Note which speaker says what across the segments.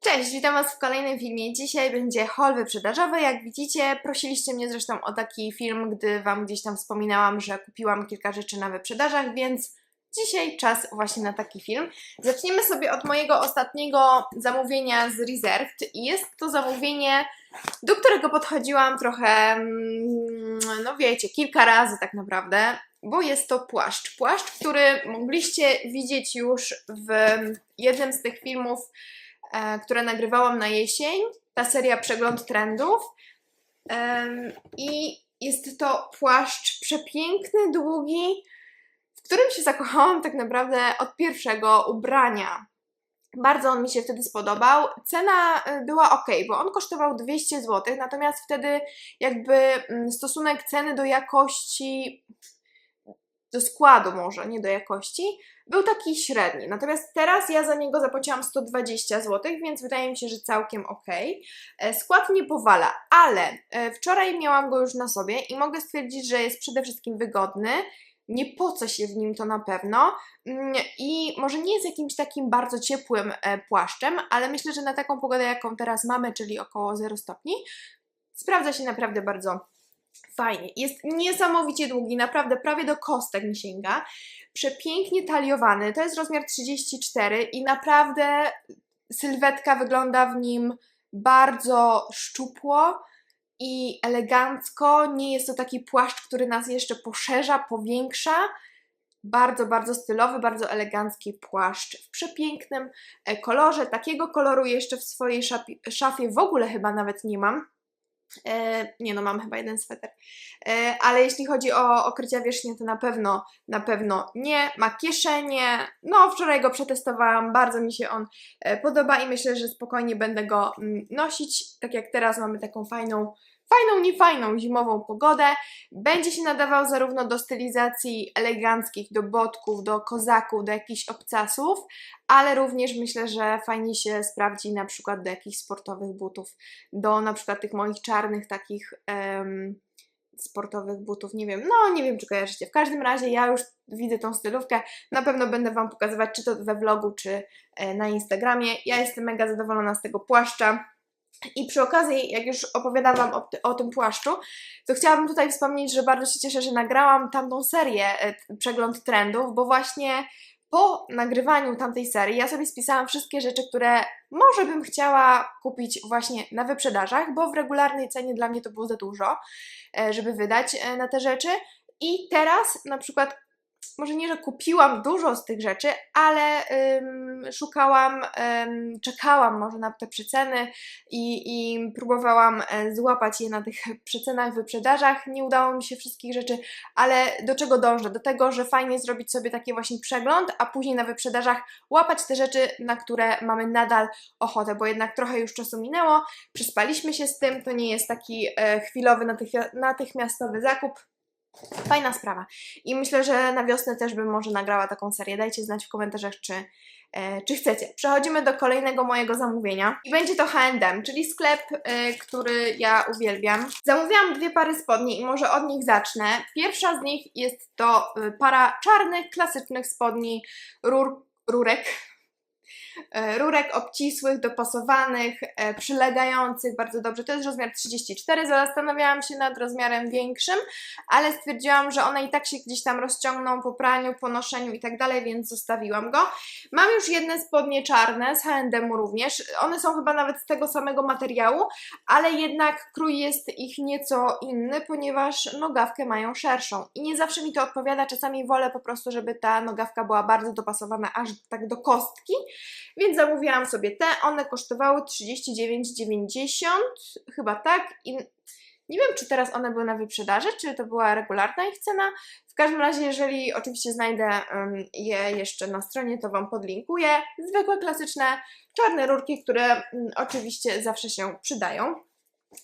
Speaker 1: Cześć, witam Was w kolejnym filmie. Dzisiaj będzie haul wyprzedażowy. Jak widzicie, prosiliście mnie zresztą o taki film, gdy Wam gdzieś tam wspominałam, że kupiłam kilka rzeczy na wyprzedażach, więc dzisiaj czas właśnie na taki film. Zaczniemy sobie od mojego ostatniego zamówienia z Reserved jest to zamówienie, do którego podchodziłam trochę, mm, no wiecie, kilka razy tak naprawdę, bo jest to płaszcz. Płaszcz, który mogliście widzieć już w jednym z tych filmów, które nagrywałam na jesień, ta seria Przegląd Trendów. I jest to płaszcz przepiękny, długi, w którym się zakochałam tak naprawdę od pierwszego ubrania. Bardzo on mi się wtedy spodobał. Cena y, była ok, bo on kosztował 200 zł, natomiast wtedy jakby mm, stosunek ceny do jakości, do składu może, nie do jakości, był taki średni. Natomiast teraz ja za niego zapłaciłam 120 zł, więc wydaje mi się, że całkiem ok. E, Skład nie powala, ale e, wczoraj miałam go już na sobie i mogę stwierdzić, że jest przede wszystkim wygodny. Nie poca się w nim to na pewno Mm, i może nie jest jakimś takim bardzo ciepłym e, płaszczem, ale myślę, że na taką pogodę, jaką teraz mamy, czyli około 0 stopni, sprawdza się naprawdę bardzo fajnie. Jest niesamowicie długi, naprawdę prawie do kostek mi sięga. Przepięknie taliowany, to jest rozmiar 34 i naprawdę sylwetka wygląda w nim bardzo szczupło i elegancko. Nie jest to taki płaszcz, który nas jeszcze poszerza, powiększa. Bardzo, bardzo stylowy, bardzo elegancki płaszcz w przepięknym e, kolorze. Takiego koloru jeszcze w swojej szafie, szafie w ogóle chyba nawet nie mam. E, nie no, mam chyba jeden sweter. E, ale jeśli chodzi o okrycia wierzchnie, to na pewno, na pewno nie. Ma kieszenie. No, wczoraj go przetestowałam, bardzo mi się on e, podoba i myślę, że spokojnie będę go mm, nosić. Tak jak teraz mamy taką fajną, fajną, niefajną zimową pogodę. Będzie się nadawał zarówno do stylizacji eleganckich, do botków, do kozaków, do jakichś obcasów, ale również myślę, że fajnie się sprawdzi na przykład do jakichś sportowych butów, do na przykład tych moich czarnych takich em, sportowych butów, nie wiem, no nie wiem czy kojarzycie. W każdym razie ja już widzę tą stylówkę, na pewno będę Wam pokazywać czy to we vlogu, czy e, na Instagramie. Ja jestem mega zadowolona z tego płaszcza. I przy okazji, jak już opowiadam Wam o, o tym płaszczu, to chciałabym tutaj wspomnieć, że bardzo się cieszę, że nagrałam tamtą serię e, Przegląd Trendów, bo właśnie po nagrywaniu tamtej serii ja sobie spisałam wszystkie rzeczy, które może bym chciała kupić właśnie na wyprzedażach, bo w regularnej cenie dla mnie to było za dużo, e, żeby wydać e, na te rzeczy. I teraz na przykład, może nie, że kupiłam dużo z tych rzeczy, ale ym, szukałam, ym, czekałam może na te przeceny i, i próbowałam e, złapać je na tych przecenach, wyprzedażach. Nie udało mi się wszystkich rzeczy, ale do czego dążę? Do tego, że fajnie zrobić sobie taki właśnie przegląd, a później na wyprzedażach łapać te rzeczy, na które mamy nadal ochotę, bo jednak trochę już czasu minęło, przespaliśmy się z tym, to nie jest taki e, chwilowy, natychmia- natychmiastowy zakup. Fajna sprawa. I myślę, że na wiosnę też bym może nagrała taką serię. Dajcie znać w komentarzach, czy, e, czy chcecie. Przechodzimy do kolejnego mojego zamówienia. I będzie to H&M, czyli sklep, e, który ja uwielbiam. Zamówiłam dwie pary spodni i może od nich zacznę. Pierwsza z nich jest to e, para czarnych, klasycznych spodni rur, rurek. E, Rurek obcisłych, dopasowanych, e, przylegających bardzo dobrze. To jest rozmiar 34. Zastanawiałam się nad rozmiarem większym, ale stwierdziłam, że one i tak się gdzieś tam rozciągną po praniu, po noszeniu i tak dalej, więc zostawiłam go. Mam już jedne spodnie czarne z H&M również. One są chyba nawet z tego samego materiału, ale jednak krój jest ich nieco inny, ponieważ nogawkę mają szerszą. I nie zawsze mi to odpowiada. Czasami wolę po prostu, żeby ta nogawka była bardzo dopasowana aż tak do kostki. Więc zamówiłam sobie te. One kosztowały 39,90, chyba tak. I nie wiem, czy teraz one były na wyprzedaży, czy to była regularna ich cena. W każdym razie, jeżeli oczywiście znajdę je jeszcze na stronie, to Wam podlinkuję. Zwykłe, klasyczne, czarne rurki, które mm, oczywiście zawsze się przydają.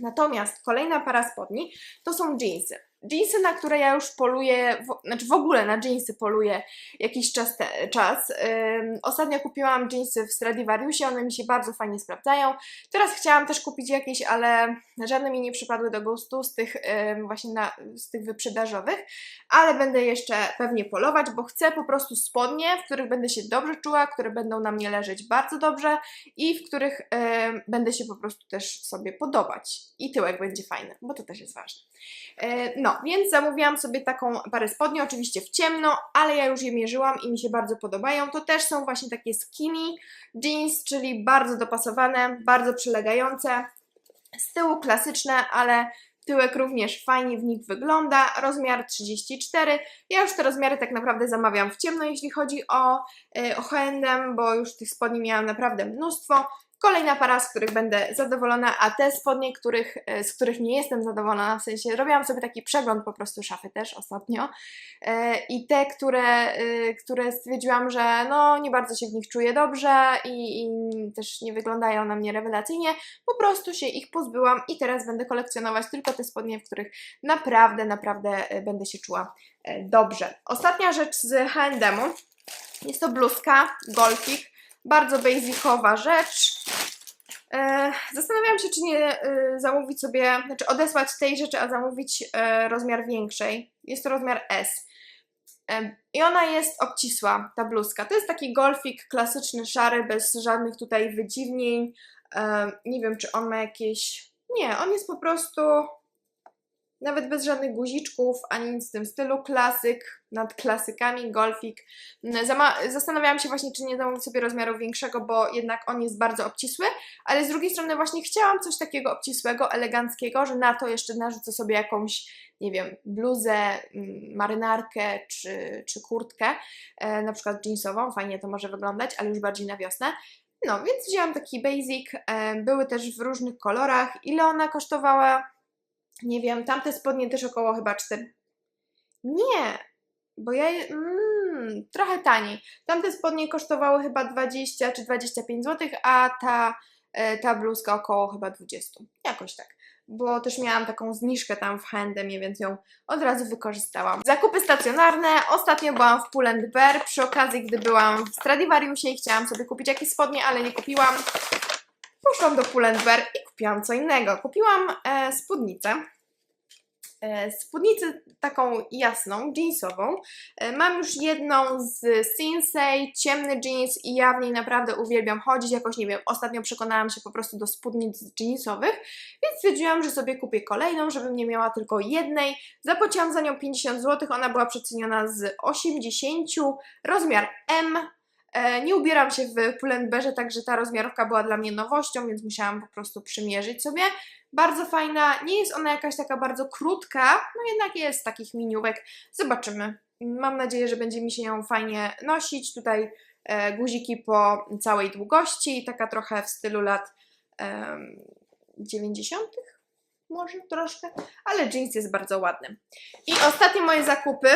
Speaker 1: Natomiast kolejna para spodni to są jeansy. Jeansy, na które ja już poluję, w, znaczy w ogóle na jeansy poluję jakiś czas. Te, czas. Ym, ostatnio kupiłam jeansy w Stradivariusie, one mi się bardzo fajnie sprawdzają. Teraz chciałam też kupić jakieś, ale żadne mi nie przypadły do gustu z tych ym, właśnie na, z tych wyprzedażowych, ale będę jeszcze pewnie polować, bo chcę po prostu spodnie, w których będę się dobrze czuła, które będą na mnie leżeć bardzo dobrze i w których ym, będę się po prostu też sobie podobać. I tyłek będzie fajny, bo to też jest ważne. No, więc zamówiłam sobie taką parę spodni, oczywiście w ciemno, ale ja już je mierzyłam i mi się bardzo podobają. To też są właśnie takie skinny jeans, czyli bardzo dopasowane, bardzo przylegające. Z tyłu klasyczne, ale tyłek również fajnie w nich wygląda. Rozmiar 34. Ja już te rozmiary tak naprawdę zamawiam w ciemno, jeśli chodzi o, e, o H&M, bo już tych spodni miałam naprawdę mnóstwo. Kolejna para, z których będę zadowolona, a te spodnie, których, e, z których nie jestem zadowolona, w sensie robiłam sobie taki przegląd po prostu szafy też ostatnio e, i te, które, e, które stwierdziłam, że no nie bardzo się w nich czuję dobrze i, i też nie wyglądają na mnie rewelacyjnie, po prostu się ich pozbyłam i teraz będę kolekcjonować tylko te spodnie, w których naprawdę, naprawdę będę się czuła dobrze. Ostatnia rzecz z H&M-u jest to bluzka Golfik, bardzo basicowa rzecz. E, Zastanawiałam się, czy nie e, zamówić sobie, znaczy odesłać tej rzeczy, a zamówić e, rozmiar większej. Jest to rozmiar S. I ona jest obcisła, ta bluzka. To jest taki golfik klasyczny, szary, bez żadnych tutaj wydziwnień. Nie wiem, czy on ma jakieś. Nie, on jest po prostu nawet bez żadnych guziczków, ani nic w tym stylu. Klasyk nad klasykami, golfik. Zama- zastanawiałam się właśnie, czy nie zamówić sobie rozmiaru większego, bo jednak on jest bardzo obcisły, ale z drugiej strony właśnie chciałam coś takiego obcisłego, eleganckiego, że na to jeszcze narzucę sobie jakąś, nie wiem, bluzę, mm, marynarkę czy, czy kurtkę, e, na przykład jeansową, fajnie to może wyglądać, ale już bardziej na wiosnę. No, więc wzięłam taki basic, e, były też w różnych kolorach. Ile ona kosztowała? Nie wiem, tamte spodnie też około chyba 4. Nie, bo ja. Mm, trochę taniej. Tamte spodnie kosztowały chyba 20 czy 25 zł, a ta, e, ta bluzka około chyba 20. Jakoś tak. Bo też miałam taką zniżkę tam w H&M, więc ją od razu wykorzystałam. Zakupy stacjonarne. Ostatnio byłam w Pull Bear przy okazji, gdy byłam w Stradivariusie i chciałam sobie kupić jakieś spodnie, ale nie kupiłam. Poszłam do Pull Bear i kupiłam co innego. Kupiłam e, spódnicę. E, spódnicę taką jasną, jeansową. E, Mam już jedną z Sinsei, ciemny jeans i ja w niej naprawdę uwielbiam chodzić. Jakoś nie wiem, ostatnio przekonałam się po prostu do spódnic jeansowych, więc stwierdziłam, że sobie kupię kolejną, żebym nie miała tylko jednej. Zapłaciłam za nią 50 zł, ona była przeceniona z 80, rozmiar M. E, Nie ubieram się w Pull&Bearze, także ta rozmiarówka była dla mnie nowością, więc musiałam po prostu przymierzyć sobie. Bardzo fajna, nie jest ona jakaś taka bardzo krótka, no jednak jest takich miniówek. Zobaczymy. Mam nadzieję, że będzie mi się ją fajnie nosić. Tutaj e, guziki po całej długości, taka trochę w stylu lat em, 90. Może troszkę, ale jeans jest bardzo ładny. I ostatnie moje zakupy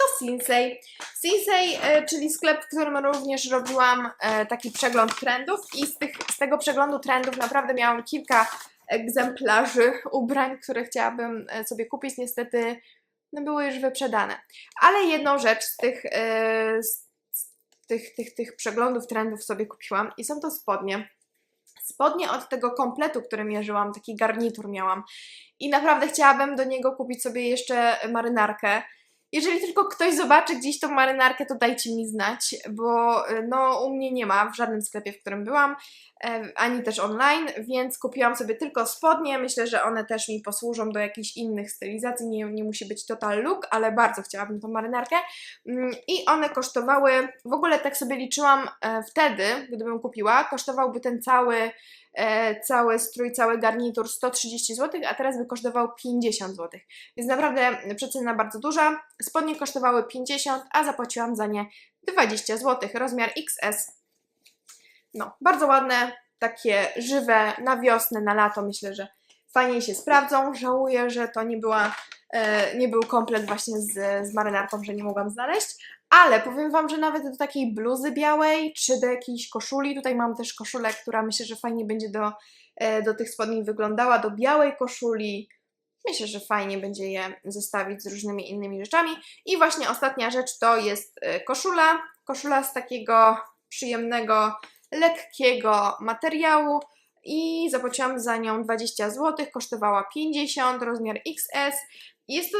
Speaker 1: to Sinsei. Sinsei, e, czyli sklep, w którym również robiłam e, taki przegląd trendów i z, tych, z tego przeglądu trendów naprawdę miałam kilka egzemplarzy ubrań, które chciałabym e, sobie kupić. Niestety no, były już wyprzedane. Ale jedną rzecz z tych, z tych, tych, tych przeglądów trendów sobie kupiłam i są to spodnie. Spodnie od tego kompletu, który mierzyłam, taki garnitur miałam. I naprawdę chciałabym do niego kupić sobie jeszcze marynarkę. Jeżeli tylko ktoś zobaczy gdzieś tą marynarkę, to dajcie mi znać, bo e, no u mnie nie ma w żadnym sklepie, w którym byłam, ani też online, więc kupiłam sobie tylko spodnie. Myślę, że one też mi posłużą do jakichś innych stylizacji. Nie, nie musi być total look, ale bardzo chciałabym tą marynarkę. Mm, I one kosztowały, w ogóle tak sobie liczyłam e, wtedy, gdybym kupiła, kosztowałby ten cały e, cały strój, cały garnitur 130 zł, a teraz by kosztował 50 zł. Więc naprawdę przecena bardzo duża. Spodnie kosztowały 50, a zapłaciłam za nie 20 zł. Rozmiar XS. No, bardzo ładne, takie żywe, na wiosnę, na lato myślę, że fajnie się sprawdzą. Żałuję, że to nie była, e, nie był komplet właśnie z, z marynarką, że nie mogłam znaleźć. Ale powiem Wam, że nawet do takiej bluzy białej, czy do jakiejś koszuli, tutaj mam też koszulę, która myślę, że fajnie będzie do, e, do tych spodni wyglądała, do białej koszuli, Myślę, że fajnie będzie je zestawić z różnymi innymi rzeczami. I właśnie ostatnia rzecz to jest e, koszula. Koszula z takiego przyjemnego, lekkiego materiału i zapłaciłam za nią 20 zł, kosztowała 50, rozmiar XS. Jest to,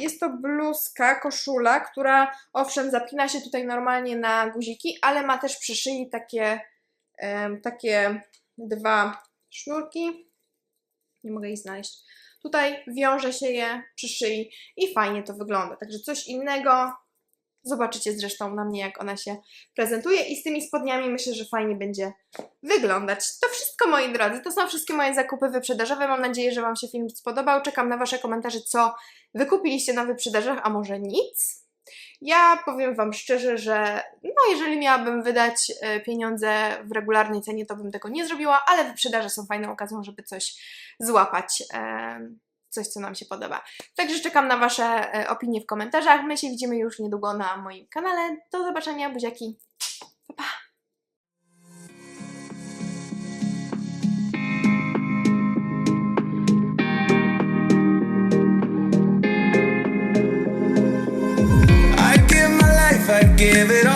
Speaker 1: jest to bluzka, koszula, która owszem zapina się tutaj normalnie na guziki, ale ma też przy szyi takie, takie dwa sznurki. Nie mogę ich znaleźć. Tutaj wiąże się je przy szyi i fajnie to wygląda. Także coś innego. Zobaczycie zresztą na mnie, jak ona się prezentuje i z tymi spodniami myślę, że fajnie będzie wyglądać. To wszystko moi drodzy, to są wszystkie moje zakupy wyprzedażowe. Mam nadzieję, że Wam się film spodobał. Czekam na Wasze komentarze, co wykupiliście na wyprzedażach, a może nic. Ja powiem Wam szczerze, że no jeżeli miałabym wydać e, pieniądze w regularnej cenie, to bym tego nie zrobiła, ale wyprzedaże są fajną okazją, żeby coś złapać, coś co nam się podoba. Także czekam na Wasze e, opinie w komentarzach. My się widzimy już niedługo na moim kanale. Do zobaczenia, buziaki. Pa, pa.
Speaker 2: Give it